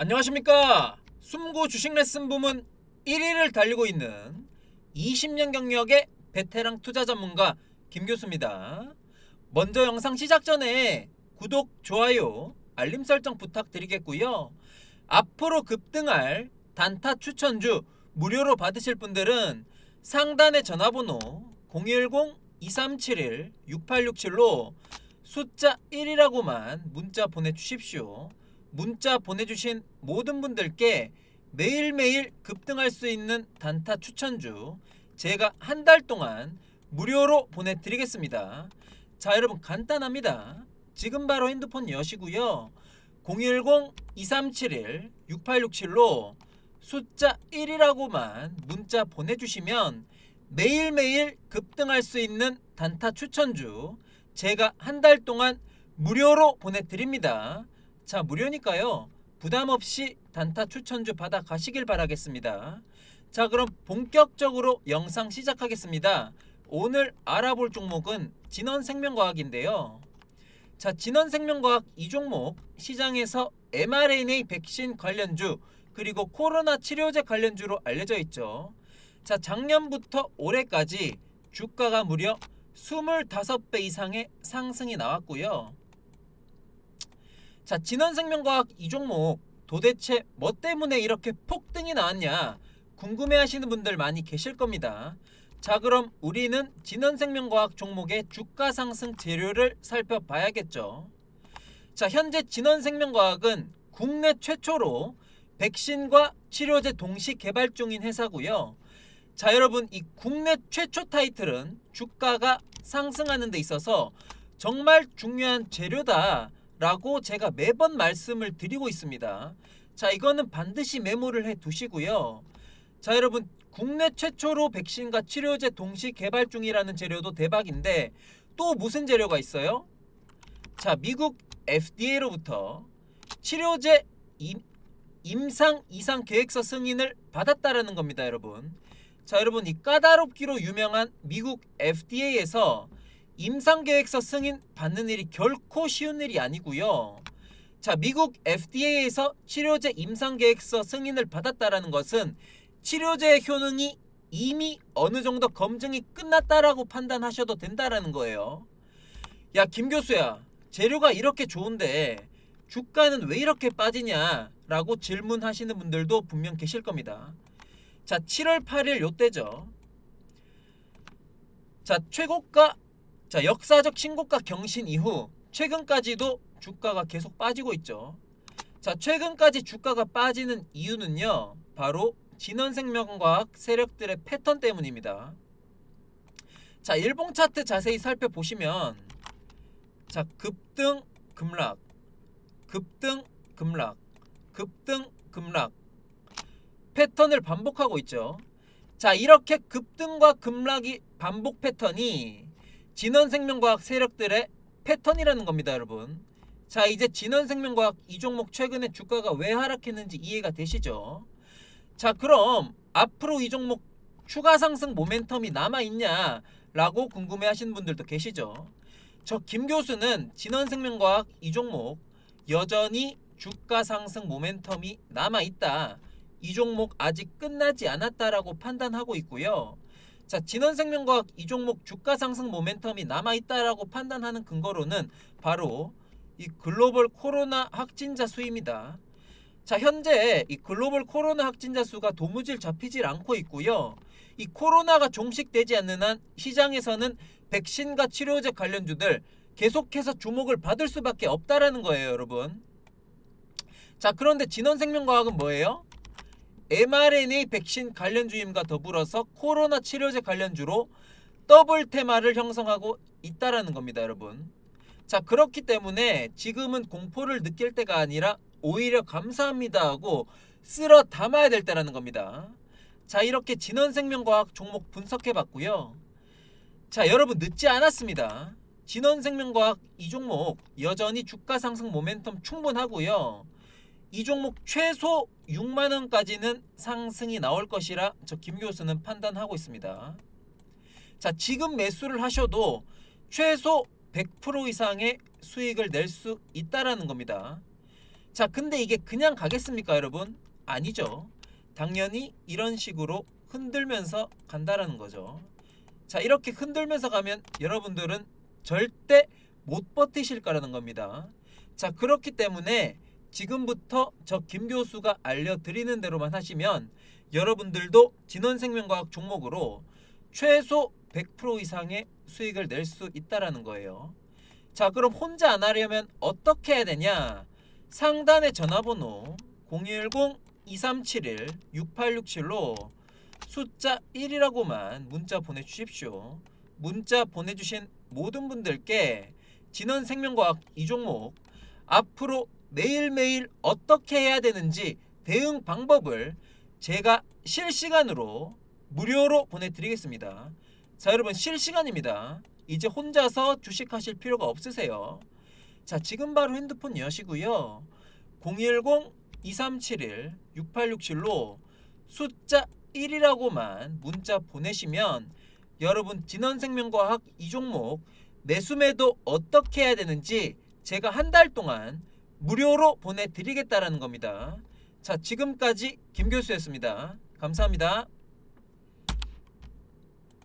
안녕하십니까 숨고 주식 레슨 부문 1위를 달리고 있는 20년 경력의 베테랑 투자 전문가 김 교수입니다. 먼저 영상 시작 전에 구독, 좋아요, 알림 설정 부탁드리겠고요. 앞으로 급등할 단타 추천주 무료로 받으실 분들은 상단의 전화번호 010-2371-6867로 숫자 1이라고만 문자 보내주십시오. 문자 보내주신 모든 분들께 매일매일 급등할 수 있는 단타 추천주 제가 한 달 동안 무료로 보내드리겠습니다. 자 여러분 간단합니다. 지금 바로 핸드폰 여시고요. 010-2371-6867로 숫자 1이라고만 문자 보내주시면 매일매일 급등할 수 있는 단타 추천주 제가 한 달 동안 무료로 보내드립니다. 자 무료니까요 부담 없이 단타 추천주 받아 가시길 바라겠습니다. 자 그럼 본격적으로 영상 시작하겠습니다. 오늘 알아볼 종목은 진원생명과학인데요. 자 진원생명과학 이 종목 시장에서 mRNA 백신 관련주 그리고 코로나 치료제 관련주로 알려져 있죠. 자 작년부터 올해까지 주가가 무려 25배 이상의 상승이 나왔고요. 자, 진원생명과학 이 종목 도대체 뭐 때문에 이렇게 폭등이 나왔냐 궁금해 하시는 분들 많이 계실 겁니다. 자, 그럼 우리는 진원생명과학 종목의 주가 상승 재료를 살펴봐야겠죠. 자, 현재 진원생명과학은 국내 최초로 백신과 치료제 동시 개발 중인 회사고요. 자, 여러분 이 국내 최초 타이틀은 주가가 상승하는 데 있어서 정말 중요한 재료다 라고 제가 매번 말씀을 드리고 있습니다. 자, 이거는 반드시 메모를 해 두시고요. 자, 여러분 국내 최초로 백신과 치료제 동시 개발 중이라는 재료도 대박인데 또 무슨 재료가 있어요? 자, 미국 FDA로부터 치료제 임, 임상 이상 계획서 승인을 받았다라는 겁니다, 여러분. 자, 여러분 이 까다롭기로 유명한 미국 FDA에서 임상 계획서 승인 받는 일이 결코 쉬운 일이 아니고요. 자, 미국 FDA에서 치료제 임상 계획서 승인을 받았다라는 것은 치료제의 효능이 이미 어느 정도 검증이 끝났다라고 판단하셔도 된다라는 거예요. 야, 김 교수야. 재료가 이렇게 좋은데 주가는 왜 이렇게 빠지냐라고 질문하시는 분들도 분명 계실 겁니다. 자, 7월 8일 요때죠. 자, 최고가 자, 역사적 신고가 경신 이후 최근까지도 주가가 계속 빠지고 있죠. 자, 최근까지 주가가 빠지는 이유는요. 바로 진원생명과학 세력들의 패턴 때문입니다. 자, 일봉 차트 자세히 살펴보시면 자, 급등 급락 급등 급락 급등 급락 패턴을 반복하고 있죠. 자, 이렇게 급등과 급락이 반복 패턴이 진원생명과학 세력들의 패턴이라는 겁니다, 여러분. 자, 이제 진원생명과학 이 종목 최근에 주가가 왜 하락했는지 이해가 되시죠? 자, 그럼 앞으로 이 종목 추가 상승 모멘텀이 남아 있냐 라고 궁금해 하시는 분들도 계시죠? 저 김 교수는 진원생명과학 이 종목 여전히 주가 상승 모멘텀이 남아 있다. 이 종목 아직 끝나지 않았다라고 판단하고 있고요. 자, 진원생명과학 이 종목 주가 상승 모멘텀이 남아 있다라고 판단하는 근거로는 바로 이 글로벌 코로나 확진자 수입니다. 자, 현재 이 글로벌 코로나 확진자 수가 도무지 잡히질 않고 있고요. 이 코로나가 종식되지 않는 한 시장에서는 백신과 치료제 관련주들 계속해서 주목을 받을 수밖에 없다라는 거예요, 여러분. 자, 그런데 진원생명과학은 뭐예요? mRNA 백신 관련주임과 더불어서 코로나 치료제 관련주로 더블 테마를 형성하고 있다라는 겁니다, 여러분. 자, 그렇기 때문에 지금은 공포를 느낄 때가 아니라 오히려 감사합니다 하고 쓸어 담아야 될 때라는 겁니다. 자, 이렇게 진원생명과학 종목 분석해 봤고요. 자, 여러분 늦지 않았습니다. 진원생명과학 이 종목 여전히 주가 상승 모멘텀 충분하고요. 이 종목 최소 6만 원까지는 상승이 나올 것이라 저 김 교수는 판단하고 있습니다. 자, 지금 매수를 하셔도 최소 100% 이상의 수익을 낼 수 있다라는 겁니다. 자, 근데 이게 그냥 가겠습니까, 여러분? 아니죠. 당연히 이런 식으로 흔들면서 간다라는 거죠. 자, 이렇게 흔들면서 가면 여러분들은 절대 못 버티실 거라는 겁니다. 자, 그렇기 때문에 지금부터 저 김 교수가 알려드리는 대로만 하시면 여러분들도 진원생명과학 종목으로 최소 100% 이상의 수익을 낼 수 있다라는 거예요. 자, 그럼 혼자 안 하려면 어떻게 해야 되냐? 상단의 전화번호 010-2371-6867로 숫자 1이라고만 문자 보내주십시오. 문자 보내주신 모든 분들께 진원생명과학 이 종목 앞으로 매일매일 어떻게 해야 되는지 대응 방법을 제가 실시간으로 무료로 보내드리겠습니다. 자 여러분 실시간입니다. 이제 혼자서 주식하실 필요가 없으세요. 자 지금 바로 핸드폰 여시고요. 010-2371-6867로 숫자 1이라고만 문자 보내시면 여러분 진원생명과학 이 종목 매수매도 어떻게 해야 되는지 제가 한 달 동안 무료로 보내드리겠다라는 겁니다. 자 지금까지 김 교수였습니다. 감사합니다.